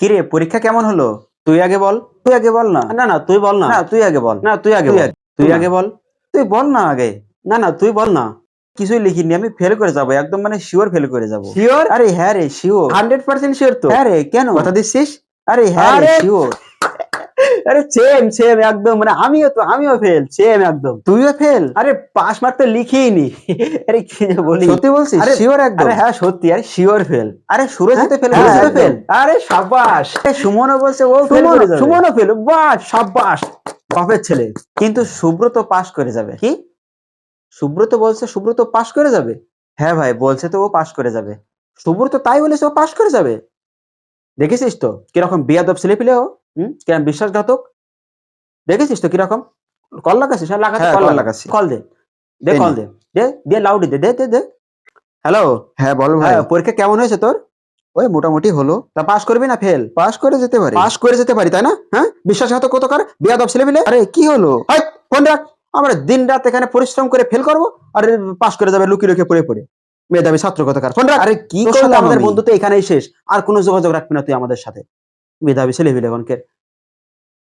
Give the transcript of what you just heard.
কিরে পরীক্ষা কেমন হলো? তুই আগে বল। তুই আগে বল না। না না তুই বল না। না তুই আগে বল। না তুই আগে তুই আগে বল। তুই বল না আগে। না না তুই বল না। কিছুই লিখিনি আমি ফেল করে যাব একদম মানে শিওর ফেল করে যাব। শিওর আরে হ্যাঁ রে শিওর হান্ড্রেড পার্সেন্ট শিওর তো। হ্যাঁ রে কেন? কথা দিচ্ছিস? আরে হ্যাঁ রে শিওর আরে সেম সেম একদম। মানে আমিও তো আমিও ফেল সেম একদম। তুইও ফেল আরে পাস মার্ক তো লিখিই নি আরে কি যে বলি? সত্যি বলছিস? আরে শিওর একদম। আরে হ্যাঁ সত্যি। আরে শিওর ফেল আরে সুরজ হ্যাঁ? ফেল সুরজ একদম। ফেল আরে সাবাস এ, সুমনও বলছে ও ফেল সুমনও- সুমনও ফেল বাহ সাবাস বাপের ছেলে। কিন্তু সুব্রত পাস করে যাবে। কি? সুব্রত বলছে সুব্রত পাস করে যাবে? হ্যাঁ ভাই বলছে তো ও পাস করে যাবে। সুব্রত তাই বলেছে ও পাস করে যাবে? দেখেছিস তো? কীরকম বিয়াদব ছেলে পেলে ও। হুম? কীরকম বিশ্বাসঘাতক? দেখেছিস তো কীরকম? কল লাগাছিস হ্যাঁ লাগাতে হ্যাঁ, কল call লাগা লাগাচ্ছি। কল দে। দে কল। দে। দে দে লাউড দে দে দে দে। হ্যালো। হ্যাঁ বল ভাই। হ্যাঁ পরীক্ষা কেমন হয়েছে তোর? ওই মোটামুটি হলো। তা পাস করবি না ফেল? পাস করে যেতে পারি। পাস করে যেতে পারি তাই না? হ্যাঁ? বিশ্বাসঘাতক কত কর? বিয়াদব ছেলে পেলে আরে কি হলো? ফোন রাখ। আমরা দিন রাত এখানে পরিশ্রম করে ফেল করব আর পাস করে যাবে লুকিয়ে লুকিয়ে পড়ে পড়ে। মেধাবী ছাত্র কথাকার ফোন রাখ। আরে কি করলাম আমাদের আমি? বন্ধুত্ব এখানেই শেষ। আর কোনো যোগাযোগ রাখবি না তুই আমাদের সাথে। মেধাবী ছেলে এখন এখনকে